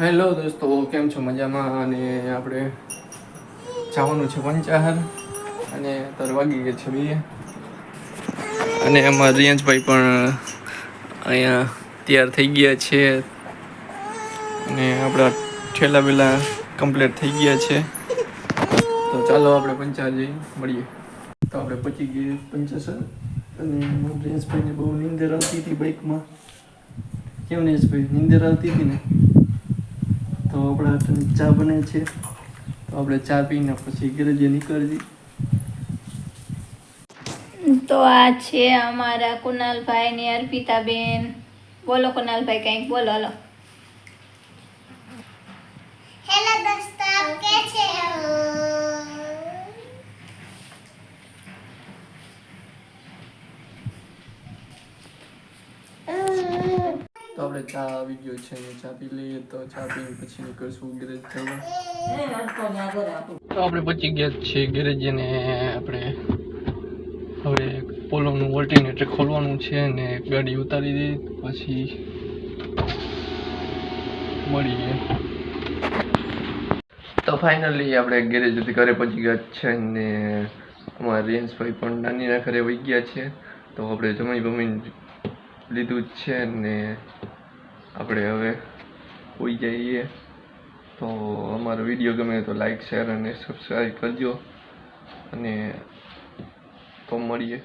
Hello દોસ્તો, કેમ છો? મજામાં? અને આપણે જવાનું છે પંચાહર અને અત્યારે વાગી ગયા છે બે. અને એમાં રિયાંશભાઈ પણ અહીંયા તૈયાર થઈ ગયા છે. અને આપણા ઠેલા બેલા કમ્પ્લીટ થઈ ગયા છે. તો ચાલો આપણે પંચાહર જઈ મળીએ. તો આપણે પચી ગઈએ પંચાસર અને રિયાંશભાઈને બહુ નીંદર આવતી હતી બાઇકમાં કેમ રિયાંશભાઈ નીંદર આવતી હતી ને? તો આપણે અત્યારે ચા બને છે. તો આપણે ચા પીને પછી ગરજે નીકળજી તો આ છે અમારા કુનાલભાઈ ને અર્પિતાબેન. બોલો કુનાલભાઈ કંઈક બોલો હલો. હેલો દોસ્તો કે છે તો આપણે ચા આવી ગયો છે ચા પી લઈએ તો ચા પીને પછી નીકળશું ગેરેજ તો આપણે પચી ગયા છે ગેરેજ અને આપણે હવે પોલોનું ઓલ્ટરનેટર ખોલવાનું છે અને ગાડી ઉતારી દે પછી મળીએ. તો ફાઇનલી આપણે ગેરેજ ઘરે પહોંચી ગયા છે અને અમારા રેન્સભાઈ પણ નાનીના ઘરે વહી ગયા છે. તો આપણે જમાઈ બમી લીધું જ છે ને આપણે હવે હોઈ જઈએ. તો અમારો વીડિયો ગમે તો લાઈક શેર અને સબસ્ક્રાઈબ કરજો. અને તો મળીએ.